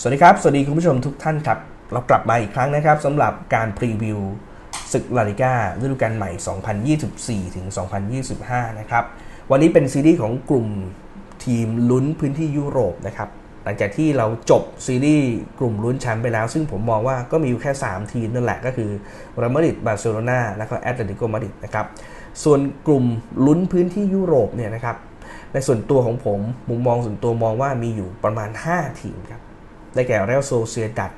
สวัสดีครับ สวัสดีคุณผู้ชมทุกท่านครับ เรากลับมาอีกครั้งนะครับสำหรับการพรีวิวศึกลาลิก้าฤดูกาลใหม่ 2024 ถึง 2025 นะครับ วันนี้เป็นซีรีส์ของกลุ่มทีมลุ้นพื้นที่ยุโรปนะครับ หลังจากที่เราจบซีรีส์กลุ่มลุ้นแชมป์ไปแล้ว ซึ่งผมมองว่าก็มีอยู่แค่ 3 ทีมนั่นแหละก็คือเรอัลมาดริดบาร์เซโลนาและก็แอตเลติโกมาดริดนะครับ ส่วนกลุ่มลุ้นพื้นที่ยุโรปเนี่ยนะครับ ในส่วนตัวของผมมุมมองส่วนตัวมองว่ามีอยู่ประมาณ 5 ทีมครับ ได้แก่เรอัลโซเซียดัด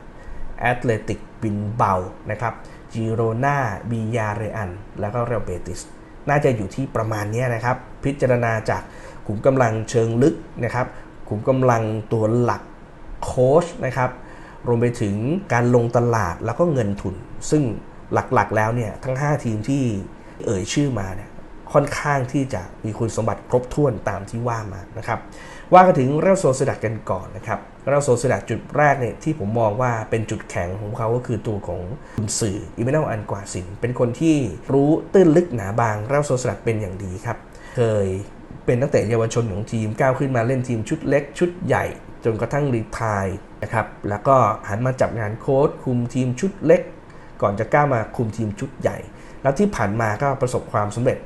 แอตเลติกบินเบานะครับจิโรนาบียาเรอัน แล้วก็เรอัลเบติส น่าจะอยู่ที่ประมาณนี้นะครับ พิจารณาจากขุมกำลังเชิงลึกนะครับขุมกำลังตัวหลักโค้ชนะครับรวมไปถึงการลงตลาดแล้วก็เงินทุน ซึ่งหลักๆแล้วเนี่ยทั้ง 5 ทีมที่เอ่ยชื่อมาเนี่ย ค่อนข้างที่จะมีคุณสมบัติครบถ้วนตามที่ว่ามานะครับ ว่ากันถึงเรอัลโซเซดัดกันก่อนนะครับเรอัลโซเซดัดจุดแรกเนี่ยที่ผมมองว่าเป็นจุดแข็งของเขาก็คือตัวของคุณสื่ออิเมนอลอันกวาสิน เป็นคนที่รู้ตื้นลึกหนาบางเรอัลโซเซดัดเป็นอย่างดีครับ เคยเป็นตั้งแต่เยาวชนของทีมก้าวขึ้นมาเล่นทีมชุดเล็กชุดใหญ่จนกระทั่งรีทายนะครับ แล้วก็หันมาจับงานโค้ชคุมทีมชุดเล็ก ก่อนจะกล้ามาคุมทีมชุดใหญ่ แล้วที่ผ่านมาก็ประสบความสำเร็จ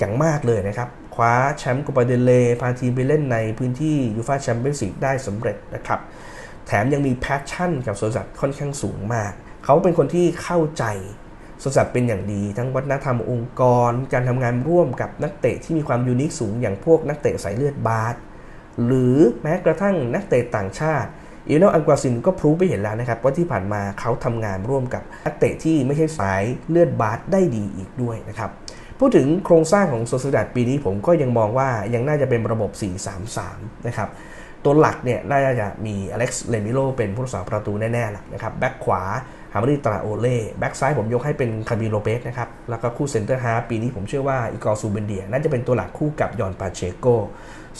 อย่างมากเลยนะครับ คว้าแชมป์กูปาเดเลพาทีมไปเล่นในพื้นที่ยูฟาแชมเปี้ยนส์ลีกได้สำเร็จนะครับ แถมยังมีแพชชั่นกับโซซัตค่อนข้างสูงมาก เขาเป็นคนที่เข้าใจโซซัตเป็นอย่างดี ทั้งวัฒนธรรมองค์กร การทำงานร่วมกับนักเตะที่มีความยูนิคสูงอย่างพวกนักเตะสายเลือดบาสหรือแม้กระทั่งนักเตะต่างชาติอีโนอัลกวาซินก็พรูฟไปเห็นแล้วนะครับ ว่าที่ผ่านมาเขาทำงานร่วมกับนักเตะที่ไม่ใช่สายเลือดบาสได้ดีอีกด้วยนะครับ พูดถึงโครงสร้างของโซซิดัดปีนี้ผมก็ยังมองว่ายังน่าจะเป็นระบบ 4-3-3 นะครับ ตัวหลักเนี่ยน่าจะมีอเล็กซ์เลมิโลเป็นผู้รักษาประตูแน่ๆแหละนะครับแบ็กขวาฮาร์มารีตราโอเล่แบ็กซ้ายผมยกให้เป็นคาบิโลเปสนะครับ แล้วก็คู่เซนเตอร์ฮาร์ปีนี้ผมเชื่อว่าอีกอร์ซูเบนเดียน่าจะเป็นตัวหลักคู่กับยอนปาเชโก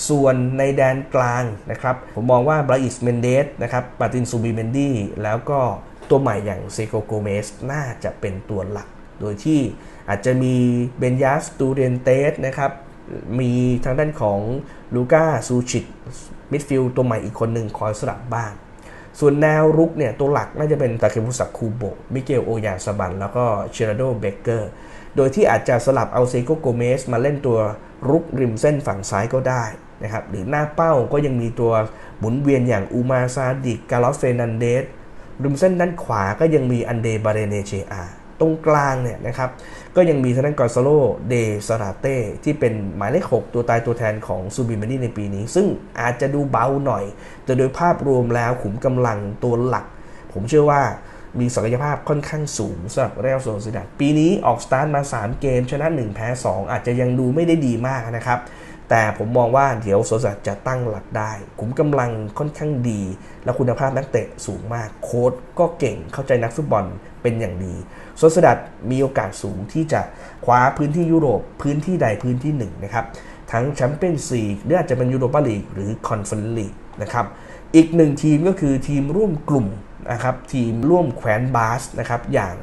ส่วนในแดนกลางนะครับ ผมมองว่าบราอิสเมนเดสนะครับปาตินซูบิเมนดี้แล้วก็ตัวใหม่อย่างเซโกโกเมสน่าจะเป็นตัวหลัก โดยที่ อาจจะมีเบนยาสตูเดนเตสนะครับ มีทางด้านของลูก้าซูชิตมิดฟิลด์ตัวใหม่อีกคนหนึ่งคอยสลับบ้าง ส่วนแนวรุกเนี่ยตัวหลักน่าจะเป็นตาเคมุสักคูโบมิเกลโอยาสบัน แล้วก็เชราโดเบเกอร์ โดยที่อาจจะสลับเอาเซโกโกเมสมาเล่นตัวรุกริมเส้นฝั่งซ้ายก็ได้นะครับ หรือหน้าเป้าก็ยังมีตัวหมุนเวียนอย่างอูมาซาดิก กาลอสเฟนันเดสริมเส้นด้านขวาก็ยังมีอันเดบาเรเนเชอา ตรงกลางเนี่ยนะครับก็ยังมีทางด้านกอร์ซาโลเดซาราเต้ที่เป็นหมายเลข 6 ตัวตายตัวแทนของซูบิมานีในปีนี้ ซึ่งอาจจะดูเบาหน่อย แต่โดยภาพรวมแล้วขุมกำลังตัวหลัก ผมเชื่อว่ามีศักยภาพค่อนข้างสูงสำหรับเรอัลโซซิดัดปีนี้ออกสตาร์ทมา 3 เกม ชนะ 1 แพ้ 2 อาจจะยังดูไม่ได้ดีมากนะครับ แต่ผมมองว่าเดี๋ยวโซซัตจะตั้งหลักได้ขุมกำลังค่อนข้างดี และคุณภาพนักเตะสูงมาก โค้ดก็เก่งเข้าใจนักฟุตบอลเป็นอย่างดีโซซัตมีโอกาสสูงที่จะคว้าพื้นที่ยุโรปพื้นที่ใดพื้นที่หนึ่งนะครับ ทั้งแชมเปี้ยนส์ลีกหรืออาจจะเป็นยูโรปาลีกหรือคอนเฟอเรนซ์ลีกนะครับ อีกหนึ่งทีมก็คือทีมร่วมกลุ่มนะครับ ทีมร่วมแขวนบาสนะครับ อย่าง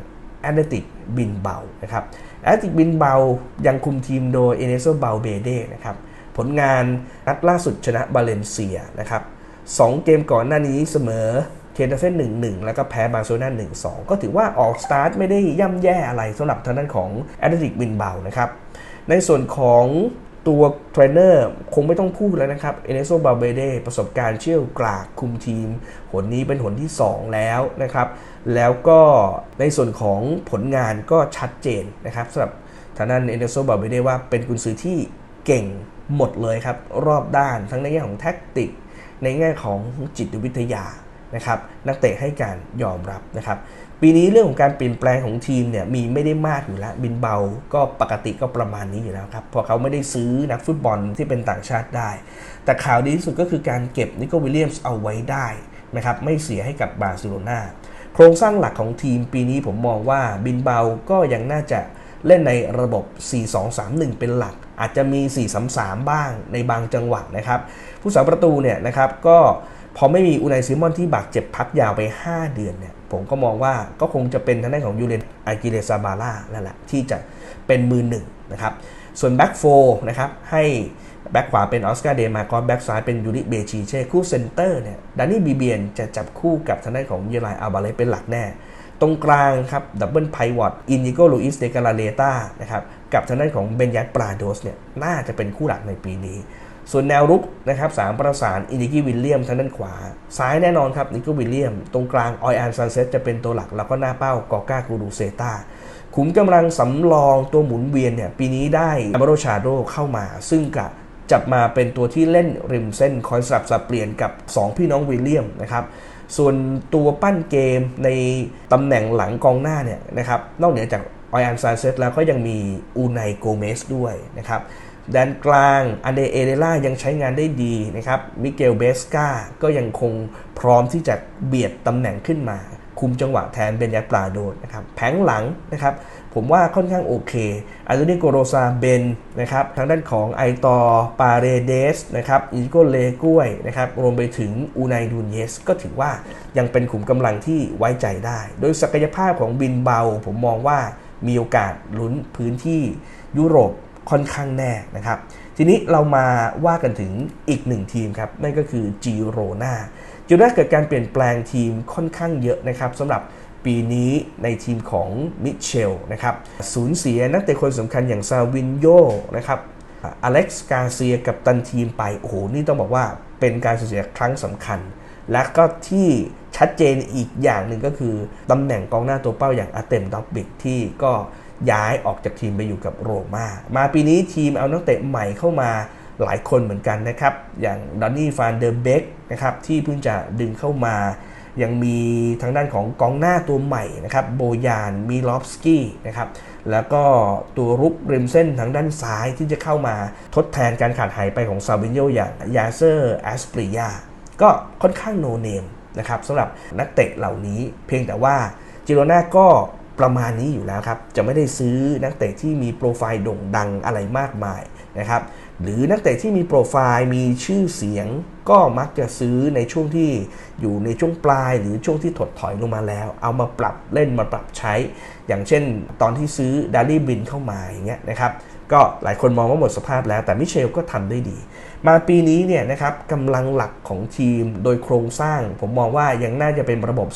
แอตเลติกบินเบานะครับแอตเลติกบินเบายังคุมทีมโดยเอเนโซเบลเบเดนะครับ ผลงานนัดล่าสุดชนะบาเลนเซียนะครับสองเกมก่อนหน้านี้เสมอเคเทเฟนหนึ่งหนึ่งแล้วก็แพ้บาร์เซโลนาหนึ่งสองก็ถือว่าออกสตาร์ทไม่ได้ย่ำแย่อะไรสำหรับทางด้านของแอตเลติกบินเบานะครับ ในส่วนของตัวเทรนเนอร์คงไม่ต้องพูดแล้วนะครับ เอเนโซบาเบเดประสบการณ์เชี่ยวกรากคุมทีม หนนี้เป็นหนที่ 2 แล้วนะครับ แล้วก็ในส่วนของผลงานก็ชัดเจนนะครับสำหรับทางด้านเอเนโซบาเบเดว่าเป็นกุนซือที่ เก่งหมดเลยครับ รอบด้านทั้งในแง่ของแท็กติก ในแง่ของจิตวิทยานะครับนักเตะให้การยอมรับนะครับปีนี้เรื่องของการเปลี่ยนแปลงของทีมเนี่ยมีไม่ได้มากอยู่แล้ว บินเบาก็ปกติก็ประมาณนี้อยู่แล้วครับพราะเขาไม่ได้ซื้อนักฟุตบอลที่เป็นต่างชาติได้ แต่ข่าวดีที่สุดก็คือการเก็บนิโคลวิลเลียมส์เอาไว้ได้นะครับไม่เสียให้กับบาร์เซโลนาโครงสร้างหลักของทีมปีนี้ผมมองว่าบินเบาก็ยังน่าจะเล่นในระบบ 4-2-3-1 เป็นหลัก อาจจะมี 4-3-3 บ้างในบางจังหวะนะครับ ผู้สาประตูเนี่ยนะครับก็พอไม่มีอูนายซิมอนที่บาดเจ็บพักยาวไป 5 เดือนเนี่ยผมก็มองว่าก็คงจะเป็นทางด้านของยูเรนอากิเลซาบาร่านั่นแหละที่จะเป็นมือหนึ่งนะครับ ส่วนแบ็กโฟนะครับให้แบ็กขวาเป็นออสการ์เดมากอนแบ็กซ้ายเป็นยูริเบชีเช่คู่เซนเตอร์เนี่ยดานนี่บีเบียนจะจับคู่กับทางด้านของเยลายอาบาเลเป็นหลักแน่ ตรงกลางครับดับเบิลไพวอตอินยิโกลูอิสเดกาลาเลตานะครับ กับทางด้านของเบนยัตปราโดสเนี่ยน่าจะเป็นคู่หลักในปีนี้ ส่วนแนวรุกนะครับสามประสานอินิกิวิลเลียมทางด้านขวา ซ้ายแน่นอนครับนิโกวิลเลียม ตรงกลางออยอันซันเซตจะเป็นตัวหลักแล้วก็หน้าเป้ากอก้ากูรูเซตาขุมกำลังสำรองตัวหมุนเวียนเนี่ยปีนี้ได้อามาโรชาโดเข้ามา ซึ่งกับจับมาเป็นตัวที่เล่นริมเส้นคอยสลับสับเปลี่ยนกับ 2 พี่น้องวิลเลียมนะครับส่วนตัวปั้นเกมในตำแหน่งหลังกองหน้าเนี่ยนะครับนอกเหนือจาก ออยอันซานเซตแล้วก็ยังมีอูไนโกเมสด้วยนะครับแดนกลางอันเดเอเดล่ายังใช้งานได้ดีนะครับมิเกลเบสกาก็ยังคงพร้อมที่จะเบียดตำแหน่งขึ้นมา คุมจังหวะแทนเบนยัตปลาโดนนะครับแผงหลังนะครับผมว่าค่อนข้างโอเคอารุนิโกโรซาเบนนะครับทางด้านของไอตอปาเรเดสนะครับอิโกเลกุ้ยนะครับรวมไปถึงอูไนดูนเยส ก็ถือว่ายังเป็นขุมกำลังที่ไว้ใจได้ โดยศักยภาพของบินเบา ผมมองว่า มีโอกาสลุ้นพื้นที่ยุโรปค่อนข้างแน่นะครับ ทีนี้เรามาว่ากันถึงอีกหนึ่งทีมครับ นั่นก็คือจีโรนาจีโรนาเกิดการเปลี่ยนแปลงทีมค่อนข้างเยอะนะครับสำหรับปีนี้ในทีมของมิเชลนะครับสูญเสียนักเตะคนสำคัญอย่างซาวินโยนะครับอเล็กซ์กาเซียกับตันทีมไป โอ้โห นี่ต้องบอกว่าเป็นการสูญเสียครั้งสำคัญ และก็ที่ ชัดเจนอีกอย่างหนึ่งก็คือตำแหน่งกองหน้าตัวเป้าอย่างอาเต็มด็อบบิกที่ก็ย้ายออกจากทีมไปอยู่กับโรมามาปีนี้ทีมเอานักเตะใหม่เข้ามาหลายคนเหมือนกันนะครับ อย่างดอนนี่ฟานเดอร์เบกนะครับที่เพิ่งจะดึงเข้ามา ยังมีทางด้านของกองหน้าตัวใหม่นะครับโบยานมีลอฟสกี้นะครับแล้วก็ตัวรุกริมเส้นทางด้านซ้ายที่จะเข้ามาทดแทนการขาดหายไปของซาวินโยอย่างยาเซอร์แอสปริยาก็ค่อนข้างโนเนม นะครับสำหรับนักเตะเหล่านี้ เพียงแต่ว่าจิโรนาก็ประมาณนี้อยู่แล้วครับจะไม่ได้ซื้อนักเตะที่มีโปรไฟล์โด่งดังอะไรมากมายนะครับหรือนักเตะที่มีโปรไฟล์มีชื่อเสียง ก็มักจะซื้อในช่วงที่อยู่ในช่วงปลาย หรือช่วงที่ถดถอยลงมาแล้ว เอามาปรับเล่นมาปรับใช้ อย่างเช่น ตอนที่ซื้อดารี่บินเข้ามาอย่างเงี้ยนะครับ ก็หลายคนมองว่าหมดสภาพแล้วแต่มิเชลก็ทำได้ดี มาปีนี้เนี่ยนะครับกำลังหลักของทีมโดยโครงสร้าง ผมมองว่ายังน่าจะเป็นระบบ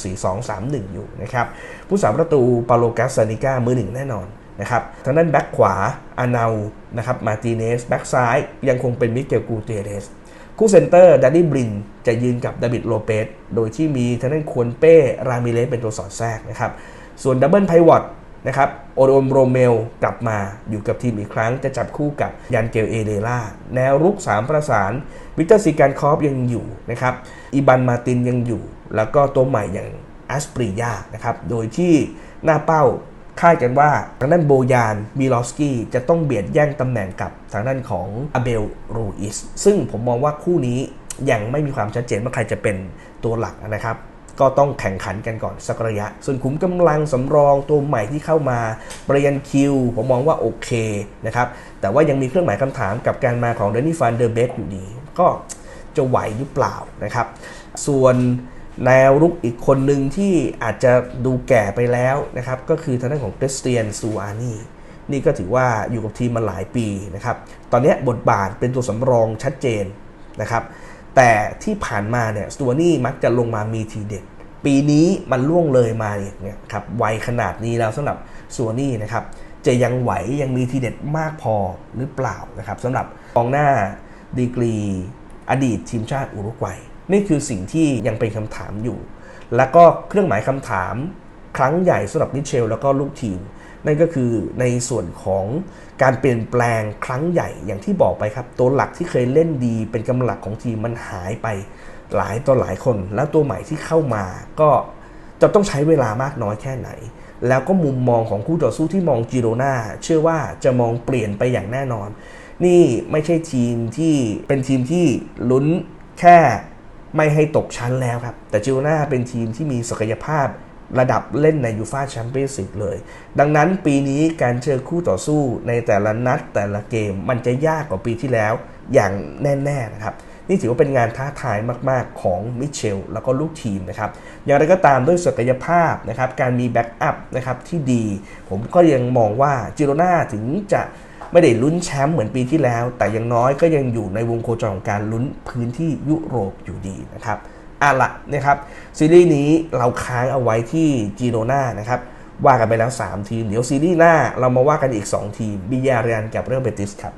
4-2-3-1 อยู่นะครับผู้สาประตูปาโลกัสซานิก้ามือหนึ่งแน่นอนนะครับทางด้านแบ็กขวาอานานะครับมาติเนสแบ็กซ้ายยังคงเป็นมิเกลกูเตเรสคู่เซนเตอร์ดันนี่บรินจะยืนกับดาวิดโลเปสโดยที่มีทางด้านควนเป้ รามิเลสเป็นตัวสอดแทรกนะครับส่วนดับเบิลไพวอต นะครับโอโดมโรเมลกลับมาอยู่กับทีมอีกครั้ง จะจับคู่กับยันเกลเอเดล่าแนวรุก 3 ประสาน วิกเตอร์ซีการคอฟยังอยู่นะครับอีบันมาตินยังอยู่ แล้วก็ตัวใหม่อย่างแอสปริยานะครับโดยที่หน้าเป้าคาดกันว่าทางด้านโบยานมิลอสกี้จะต้องเบียดแย่งตำแหน่งกับทางด้านของอาเบลรูอิสซึ่งผมมองว่าคู่นี้ยังไม่มีความชัดเจนว่าใครจะเป็นตัวหลักนะครับ ก็ต้องแข่งขันกันก่อนสักระยะ ส่วนขุมกำลังสำรองตัวใหม่ที่เข้ามาเบรยันคิว ผมมองว่าโอเคนะครับ แต่ว่ายังมีเครื่องหมายคำถามกับการมาของเดนนี่ฟานเดอร์เบกอยู่ดี ก็จะไหวหรือเปล่านะครับ ส่วนแนวรุกอีกคนหนึ่งที่อาจจะดูแก่ไปแล้วนะครับ ก็คือทางด้านของคริสเตียนซูอานีนี่ก็ถือว่าอยู่กับทีมมาหลายปีนะครับ ตอนนี้บทบาทเป็นตัวสำรองชัดเจนนะครับ แต่ที่ผ่านมาเนี่ยซูอานีมักจะลงมามีทีเด็ด ปีนี้มันล่วงเลยมาเนี่ยครับวัยขนาดนี้แล้วสำหรับซูอานีนะครับจะยังไหวยังมีทีเด็ดมากพอหรือเปล่านะครับสำหรับกองหน้าดีกรีอดีตทีมชาติอุรุกวัยนี่คือสิ่งที่ยังเป็นคำถามอยู่ แล้วก็เครื่องหมายคำถามครั้งใหญ่สำหรับมิเชล แล้วก็ลูกทีม นั่นก็คือในส่วนของการเปลี่ยนแปลงครั้งใหญ่อย่างที่บอกไปครับ ตัวหลักที่เคยเล่นดีเป็นกำลังของทีมมันหายไปหลายต่อหลายคน แล้วตัวใหม่ที่เข้ามาก็จะต้องใช้เวลามากน้อยแค่ไหน แล้วก็มุมมองของคู่ต่อสู้ที่มองจิโรนาเชื่อว่าจะมองเปลี่ยนไปอย่างแน่นอน นี่ไม่ใช่ทีมที่เป็นทีมที่ลุ้นแค่ไม่ให้ตกชั้นแล้วครับ แต่จิโรนาเป็นทีมที่มีศักยภาพ ระดับเล่นในยูฟาแชมเปี้ยนส์ลีกเลย ดังนั้นปีนี้การเจอคู่ต่อสู้ในแต่ละนัดแต่ละเกมมันจะยากกว่าปีที่แล้วอย่างแน่ๆนะครับนี่ถือว่าเป็นงานท้าทายมากๆของมิเชลแล้วก็ลูกทีมนะครับอย่างไรก็ตามด้วยศักยภาพนะครับการมีแบ็กอัพนะครับที่ดี ผมก็ยังมองว่าจิโรนาถึงจะไม่ได้ลุ้นแชมป์เหมือนปีที่แล้ว แต่ยังน้อยก็ยังอยู่ในวงโคจรของการลุ้นพื้นที่ยุโรปอยู่ดีนะครับ อะละนะครับซีรีส์นี้เราค้างเอาไว้ที่จีโรนานะครับว่ากันไปแล้ว 3 ทีม เดี๋ยวซีรีส์หน้าเรามาว่ากันอีก 2 ทีมบิยาเรียนกับเรอัลเบติสครับ